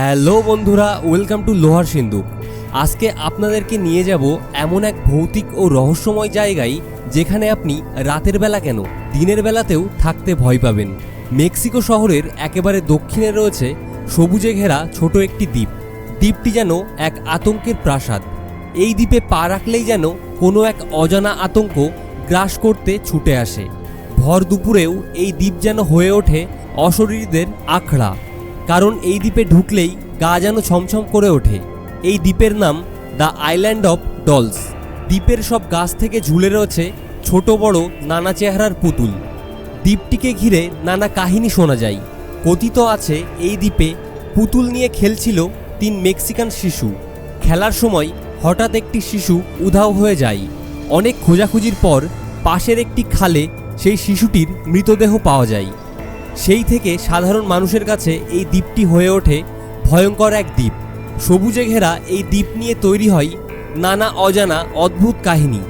Hello বন্ধুরা, welcome to লোহার সিন্ধু। আজকে আপনাদেরকে নিয়ে যাব এমন এক ভৌতিক ও রহস্যময় জায়গায় যেখানে আপনি রাতের বেলা কেন, দিনের বেলাতেও থাকতে ভয় পাবেন। মেক্সিকো শহরের একেবারে দক্ষিণে রয়েছে সবুজে ঘেরা ছোট একটি দ্বীপ। দ্বীপটি যেন এক আতঙ্কের প্রাসাদ। এই দ্বীপে পা রাখলেই যেন কোনো এক অজানা আতঙ্ক গ্রাস করতে ছুটে আসে। ভর দুপুরেও এই দ্বীপ যেন হয়ে ওঠে অশরীরদের আখড়া। কারণ এই দ্বীপে ঢুকলেই গা যেন ছমছম করে ওঠে। এই দ্বীপের নাম দ্য আইল্যান্ড অফ ডলস। দ্বীপের সব গাছ থেকে ঝুলে রয়েছে ছোট বড় নানা চেহারার পুতুল। দ্বীপটিকে ঘিরে নানা কাহিনী শোনা যায়। কথিত আছে, এই দ্বীপে পুতুল নিয়ে খেলছিল তিন মেক্সিকান শিশু। খেলার সময় হঠাৎ একটি শিশু উধাও হয়ে যায়। অনেক খোঁজাখুঁজির পর পাশের একটি খালে সেই শিশুটির মৃতদেহ পাওয়া যায়। সেই থেকে সাধারণ মানুষের কাছে এই দ্বীপটি হয়ে ওঠে ভয়ঙ্কর এক দ্বীপ। সবুজে ঘেরা এই দ্বীপ নিয়ে তৈরি হয় নানা অজানা অদ্ভুত কাহিনী।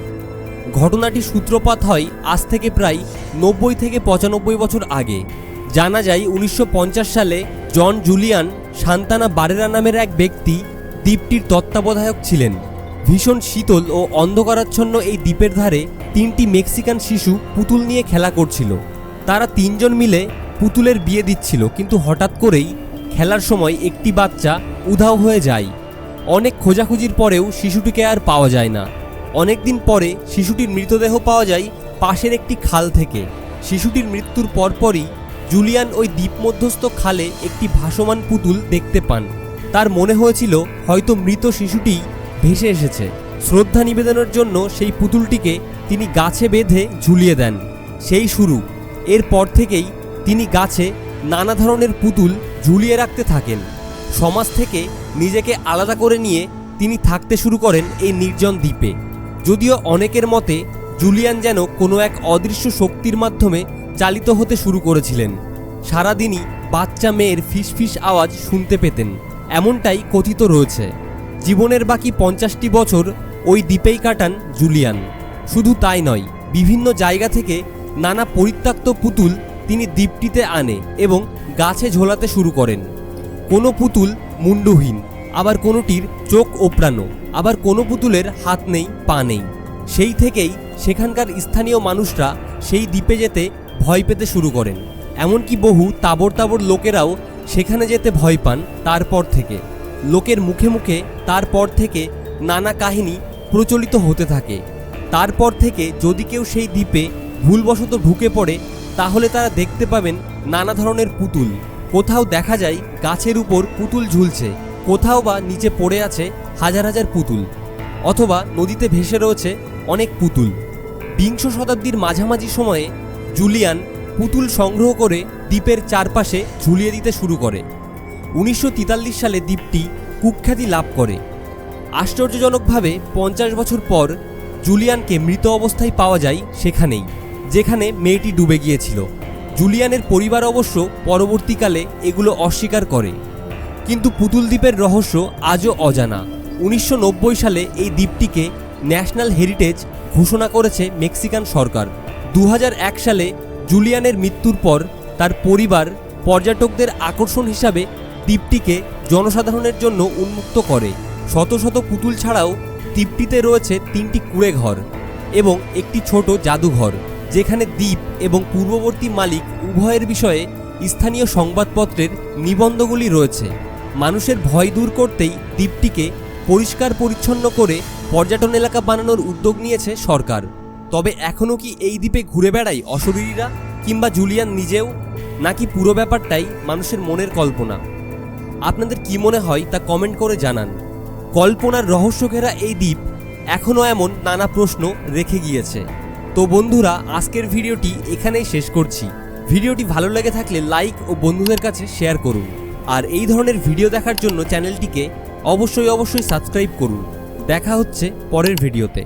ঘটনাটি সূত্রপাত হয় আজ থেকে প্রায় নব্বই থেকে পঁচানব্বই বছর আগে। জানা যায় উনিশশো পঞ্চাশ সালে জন জুলিয়ান সান্তানা বারেরা নামের এক ব্যক্তি দ্বীপটির তত্ত্বাবধায়ক ছিলেন। ভীষণ শীতল ও অন্ধকারাচ্ছন্ন এই দ্বীপের ধারে তিনটি মেক্সিকান শিশু পুতুল নিয়ে খেলা করছিল। তারা তিনজন মিলে পুতুলের বিয়ে দিচ্ছিল, কিন্তু হঠাৎ করেই খেলার সময় একটি বাচ্চা উধাও হয়ে যায়। অনেক খোঁজাখুঁজির পরেও শিশুটিকে আর পাওয়া যায় না। অনেক দিন পরে শিশুটির মৃতদেহ পাওয়া যায় পাশের একটি খাল থেকে। শিশুটির মৃত্যুর পরপরই জুলিয়ান ওই দ্বীপমধ্যস্থ খালে একটি ভাসমান পুতুল দেখতে পান। তার মনে হয়েছিল, হয়তো মৃত শিশুটি ভেসে এসেছে। শ্রদ্ধা নিবেদনের জন্য সেই পুতুলটিকে তিনি গাছে বেঁধে ঝুলিয়ে দেন। সেই শুরু। এরপর থেকেই তিনি গাছে নানা ধরনের পুতুল ঝুলিয়ে রাখতে থাকেন। সমাজ থেকে নিজেকে আলাদা করে নিয়ে তিনি থাকতে শুরু করেন এই নির্জন দ্বীপে। যদিও অনেকের মতে, জুলিয়ান যেন কোনো এক অদৃশ্য শক্তির মাধ্যমে চালিত হতে শুরু করেছিলেন। সারাদিনই বাচ্চা মেয়ের ফিসফিস আওয়াজ শুনতে পেতেন, এমনটাই কথিত রয়েছে। জীবনের বাকি পঞ্চাশটি বছর ওই দ্বীপেই কাটান জুলিয়ান। শুধু তাই নয়, বিভিন্ন জায়গা থেকে নানা পরিত্যক্ত পুতুল তিনি দ্বীপটিতে আনে এবং গাছে ঝোলাতে শুরু করেন। কোনো পুতুল মুন্ডুহীন আবার কোনোটির চোখ ওপড়ানো আবার কোনো পুতুলের হাত নেই, পা নেই। সেই থেকেই সেখানকার স্থানীয় মানুষরা সেই দ্বীপে যেতে ভয় পেতে শুরু করেন। এমনকি বহু তাবর তাবর লোকেরাও সেখানে যেতে ভয় পান তারপর থেকে। লোকের মুখে মুখে তারপর থেকে নানা কাহিনী প্রচলিত হতে থাকে। তারপর থেকে যদি কেউ সেই দ্বীপে ভুলবশত ঢুকে পড়ে তাহলে তারা দেখতে পাবেন নানা ধরনের পুতুল। কোথাও দেখা যায় গাছের উপর পুতুল ঝুলছে, কোথাও বা নিচে পড়ে আছে হাজার হাজার পুতুল, অথবা নদীতে ভেসে রয়েছে অনেক পুতুল। বিংশ শতাব্দীর মাঝামাঝি সময়ে জুলিয়ান পুতুল সংগ্রহ করে দ্বীপের চারপাশে ঝুলিয়ে দিতে শুরু করে। উনিশশো তেতাল্লিশ সালে দ্বীপটি কুখ্যাতি লাভ করে। আশ্চর্যজনকভাবে পঞ্চাশ বছর পর জুলিয়ানকে মৃত অবস্থায় পাওয়া যায় সেখানেই। যেখানে মেয়েটি ডুবে গিয়েছিল। জুলিয়ানের পরিবার অবশ্য পরবর্তীকালে এগুলো অস্বীকার করে। কিন্তু পুতুল দ্বীপের রহস্য আজও অজানা। উনিশশো নব্বই সালে এই দ্বীপটিকে ন্যাশনাল হেরিটেজ ঘোষণা করেছে মেক্সিকান সরকার। দু হাজার এক সালে জুলিয়ানের মৃত্যুর পর তার পরিবার পর্যটকদের আকর্ষণ হিসাবে দ্বীপটিকে জনসাধারণের জন্য উন্মুক্ত করে। শত শত পুতুল ছাড়াও দ্বীপটিতে রয়েছে তিনটি কুঁড়ে ঘর এবং একটি ছোট জাদুঘর। যেখানে দ্বীপ এবং পূর্ববর্তী মালিক উভয়ের বিষয়ে স্থানীয় সংবাদপত্রের নিবন্ধগুলি রয়েছে। মানুষের ভয় দূর করতেই দ্বীপটিকে পরিষ্কার পরিচ্ছন্ন করে পর্যটন এলাকা বানানোর উদ্যোগ নিয়েছে সরকার। তবে এখনও কি এই দ্বীপে ঘুরে বেড়ায় অশরীরীরা কিংবা জুলিয়ান নিজেও? নাকি পুরো ব্যাপারটাই মানুষের মনের কল্পনা? আপনাদের কি মনে হয় তা কমেন্ট করে জানান। কল্পনার রহস্য ঘেরা এই দ্বীপ এখনও এমন নানা প্রশ্ন রেখে গিয়েছে। তো বন্ধুরা, আজকের ভিডিওটি এখানেই শেষ করছি। ভিডিওটি ভালো লেগে থাকলে লাইক ও বন্ধুদের কাছে শেয়ার করুন। আর এই ধরনের ভিডিও দেখার জন্য চ্যানেলটিকে অবশ্যই অবশ্যই সাবস্ক্রাইব করুন। দেখা হচ্ছে পরের ভিডিওতে।